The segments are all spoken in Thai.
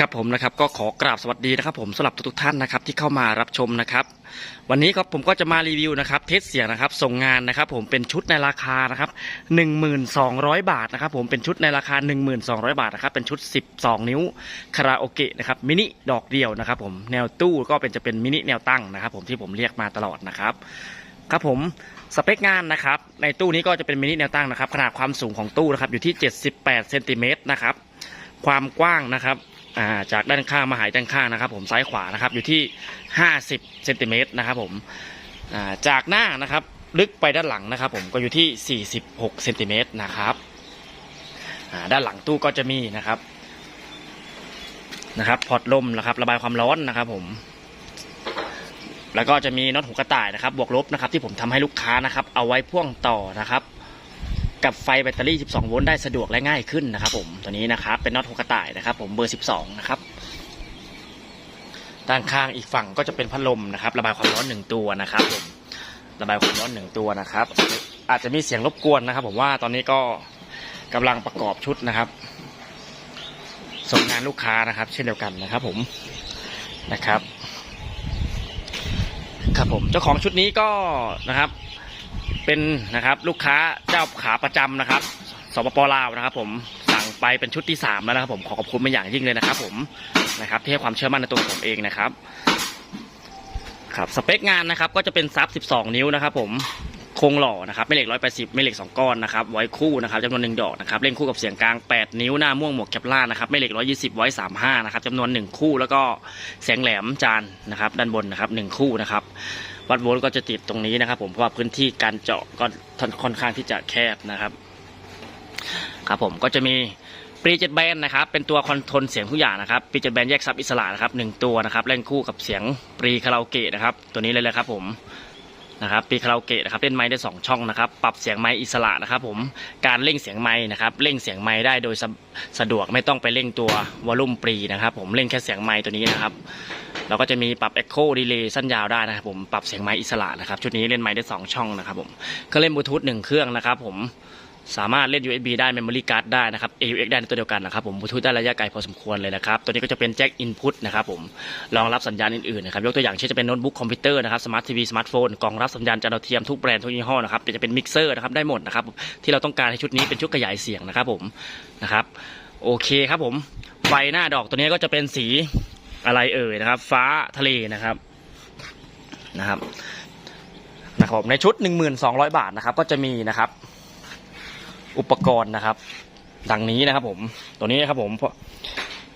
ครับผมนะครับก็ขอกราบสวัสดีนะครับ ผมสำหรับทุกท่านนะครับที่เข้ามารับชมนะครับ วันนี้ครับผมก็จะมารีวิวนะครับเทสเสียงนะครับส่งงานนะครับ ผมเป็นชุดในราคานะครับ1,200 บาทนะครับ ผมเป็นชุดในราคา 1,200 บาทนะครับเป็นชุด 12 นิ้วคาราโอเกะนะครับมินิดอกเดียวนะครับ ผมแนวตู้ก็เป็นจะเป็นมินิแนวตั้งนะครับ ผมที่ผมเรียกมาตลอดนะครับครับผมสเปคงานนะครับ ในตู้นี้ก็จะเป็นมินิแนวตั้งนะครับ ขนาดความสูงของตู้นะครับอยู่ที่ 78เซนติเมตรนะครับความกว้างนะครับ อ่าจากด้านข้างมาหายด้านข้างนะครับผมซ้ายขวานะครับอยู่ที่ 50เซนติเมตรนะครับผมอ่าจากหน้านะครับลึกไปด้านหลังนะครับผมก็อยู่ที่ 46เซนติเมตรนะครับอ่าด้านหลังตู้ก็จะมีนะครับนะครับพอร์ตลมนะครับระบายความร้อนนะครับผม แล้วก็จะมีน็อตหูกระต่ายนะครับบวกลบนะครับที่ผมทำให้ลูกค้านะครับ เอาไว้พ่วงต่อนะครับ กับไฟแบตเตอรี่ 12 โวลต์ได้สะดวกและง่ายขึ้นนะครับผมตัวนี้นะครับเป็นน็อตหูกระต่ายนะครับ ผมเบอร์ 12 นะครับด้านข้างอีกฝั่งก็จะเป็นพัดลมนะครับ ระบายความร้อนหนึ่งตัวนะครับผมระบายความร้อนหนึ่งตัวนะครับ อาจจะมีเสียงรบกวนนะครับ ผมว่าตอนนี้ก็กำลังประกอบชุดนะครับ ส่งงานลูกค้านะครับ เช่นเดียวกันนะครับ ผมนะครับ ครับผมเจ้าของชุดนี้ก็นะครับ เป็นนะครับลูกค้าเจ้าขาประจำนะครับสปปลาวนะครับ ผมสั่งไปเป็นชุดที่สามแล้วนะครับ ผมขอขอบคุณเป็นอย่างยิ่งเลยนะครับ ผมนะครับที่ให้ความเชื่อมั่นในตัวผมเองนะครับครับสเปคงานนะครับ ก็จะเป็นซับ 12 นิ้วนะครับ ผมโครงหล่อนะครับไม่เหล็ก180ไม่เหล็ก2ก้อนนะครับไว้คู่นะครับจำนวนหนึ่งดอกนะครับเล่นคู่กับเสียงกลาง8นิ้วหน้าม่วงหมวกแคปล่านะครับไม่เหล็ก120ไว้35นะครับจำนวนหนึ่งคู่แล้วก็เสียงแหลมจานนะครับ ด้านบนนะครับหนึ่งคู่นะครับ วัดโวลต์ก็จะติดตรงนี้นะครับ ผมเพราะว่าพื้นที่การเจาะก็ค่อนข้างที่จะแคบนะครับครับผมก็จะมีปรีเจ็ดแบนนะครับเป็นตัวคอนโทรลเสียงทุกอย่างนะครับปรีเจ็ดแบนแยกซับอิสระนะครับหนึ่งตัวนะครับเล่นคู่กับเสียงปรีคาราโอเกะนะครับตัวนี้เลยเลยครับผมนะครับปรีคาราโอเกะนะครับเล่นไม้ได้สองช่องนะครับปรับเสียงไม้อิสระนะครับผมการเล่งเสียงไม้นะครับเล่งเสียงไม้ได้โดยสะสะดวกไม่ต้องไปเล่งตัววอลลุ่มปรีนะครับผมเล่งแค่เสียงไม้ตัวนี้นะครับ เราก็จะมีปรับ Echo Delay สั้นยาวได้นะครับผมปรับเสียงไม้อิสระนะครับชุดนี้เล่นไม้ได้ 2 ช่องนะครับผมก็เล่นบลูทูธหนึ่งเครื่องนะครับผมสามารถเล่น USB ได้ Memory Card ได้นะครับ AUX ได้ในตัวเดียวกันนะครับผมบลูทูธได้ระยะไกลพอสมควรเลยนะครับ ตัวนี้ก็จะเป็นแจ็ค Input นะครับผมรองรับสัญญาณอื่นๆนะครับยกตัวอย่างเช่นจะเป็นโน้ตบุ๊กคอมพิวเตอร์นะครับสมาร์ททีวีสมาร์ทโฟนกล่องรับสัญญาณจานดาวเทียมทุกแบรนด์ทุกยี่ห้อนะครับจะเป็นมิกเซอร์นะครับได้หมดนะครับที่เราต้องการให้ชุดนี้เป็นชุดขยายเสียงนะครับผมนะครับโอเคครับผมไฟหน้าดอกตัวนี้ก็จะเป็นสี อะไรเอ่ยนะครับ ฟ้าทะเลนะครับนะครับนะครับผมในชุด 1,200 บาทนะครับ ก็จะมีนะครับ อุปกรณ์นะครับ ดังนี้นะครับผมตัวนี้นะครับผม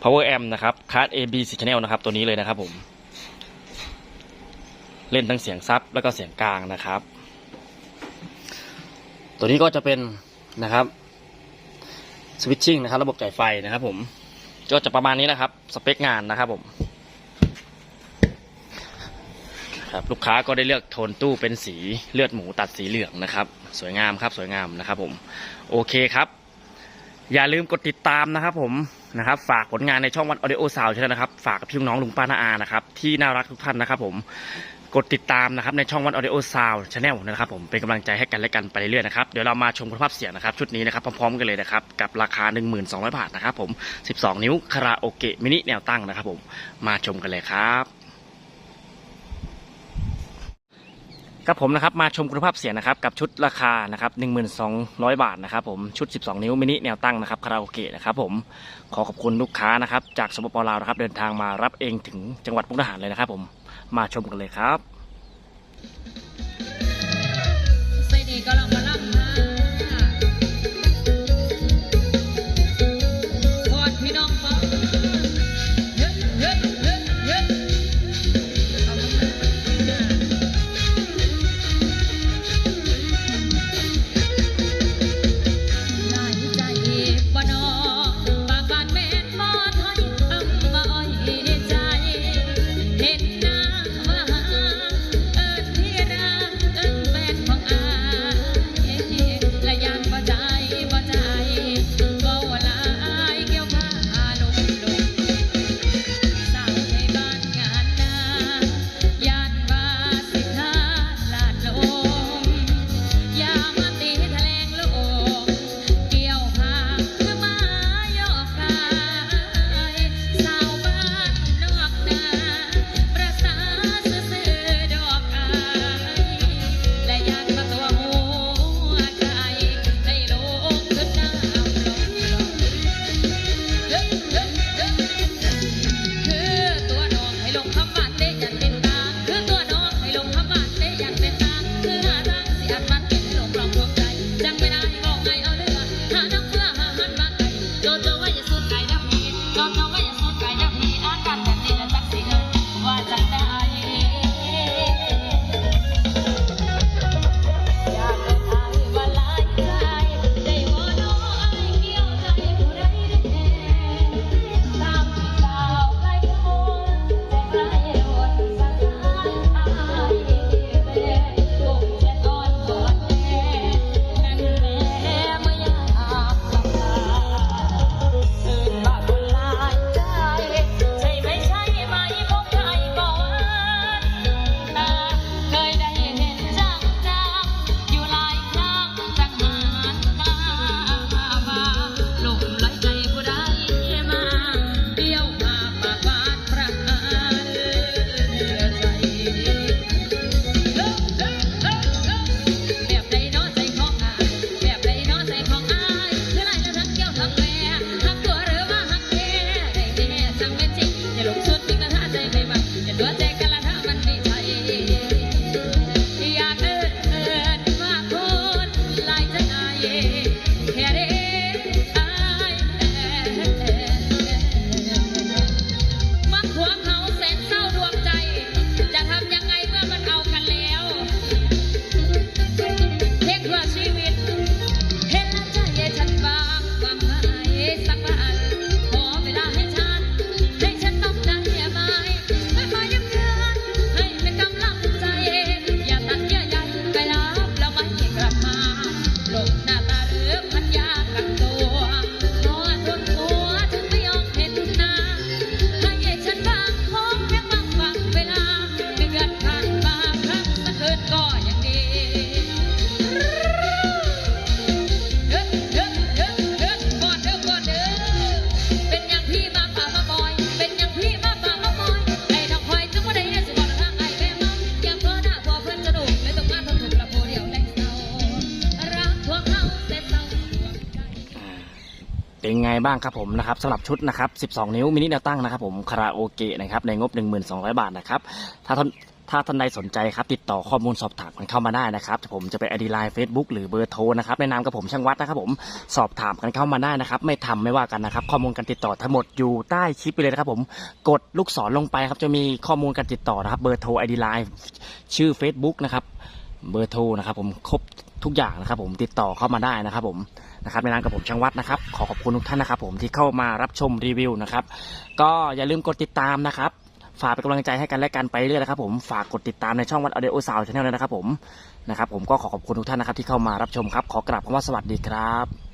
power amp นะครับคาร์ด AB 4 channel นะครับ ตัวนี้เลยนะครับผม เล่นทั้งเสียงซับแล้วก็เสียงกลางนะครับ ตัวนี้ก็จะเป็นนะครับสวิตชิ่งนะครับ ระบบจ่ายไฟนะครับผม ก็จะประมาณนี้นะครับ สเปคงานนะครับผมครับลูกค้าก็ได้เลือกโทนตู้เป็นสีเลือดหมูตัดสีเหลืองนะครับ สวยงามครับสวยงามนะครับผมโอเคครับ อย่าลืมกดติดตามนะครับผมนะครับ ฝากผลงานในช่องวันออดิโอซาวใช่ไหมนะครับ ฝากกับพี่น้องลุงป้าน้าอานะครับ ที่น่ารักทุกท่านนะครับผม กดติดตามนะครับในช่องวันออดิโอซาวชาแนลนะครับผมเป็นกำลังใจให้กันและกันไปเรื่อยๆนะครับเดี๋ยวเรามาชมคุณภาพเสียงนะครับชุดนี้นะครับพร้อมๆกันเลยนะครับกับราคา 1200 บาทนะครับผม 12 นิ้วคาราโอเกะมินิแนวตั้งนะครับผมมาชมกันเลยครับครับผมนะครับมาชมคุณภาพเสียงนะครับกับชุดราคานะครับ1200 บาทนะครับผมชุด 12 นิ้วมินิแนวตั้งนะครับคาราโอเกะนะครับผมขอขอบคุณลูกค้านะครับจากสปปลาวนะครับเดินทางมารับเองถึงจังหวัดมุกดาหารเลยนะครับผม มาชมกันเลยครับ เป็นไงบ้างครับผมนะครับสำหรับชุดนะครับ 12 นิ้วมินิแนวตั้งนะครับผมคาราโอเกะนะครับในงบ 1200 บาทนะครับถ้าท่านถ้าท่านใดสนใจครับติดต่อข้อมูลสอบถามกันเข้ามาได้นะครับผมจะเป็นไอดีไลน์เฟซบุ๊กหรือเบอร์โทรนะครับในนามกับผมช่างวัดนะครับผมสอบถามกันเข้ามาได้นะครับ ไม่ทำไม่ว่ากันนะครับ ข้อมูลการติดต่อทั้งหมดอยู่ใต้คลิปไปเลยนะครับผมกดลูกศรลงไปครับจะมีข้อมูลการติดต่อนะครับ เบอร์โทรไอดีไลน์ชื่อ Facebook นะครับเบอร์โทรนะครับผมครบทุกอย่างนะครับผมติดต่อเข้ามาได้นะครับผม นะครับในนามกับผมช่างวัดนะครับ ขอขอบคุณทุกท่านนะครับ ผมที่เข้ามารับชมรีวิวนะครับ ก็อย่าลืมกดติดตามนะครับ ฝากเป็นกำลังใจให้กันและกันไปเรื่อยนะครับ ผมฝากกดติดตามในช่องวัดอเดโอซาวชาแนลเลยนะครับ ผมนะครับ ผมก็ขอขอบคุณทุกท่านนะครับ ที่เข้ามารับชมครับ ขอกราบคำว่าสวัสดีครับ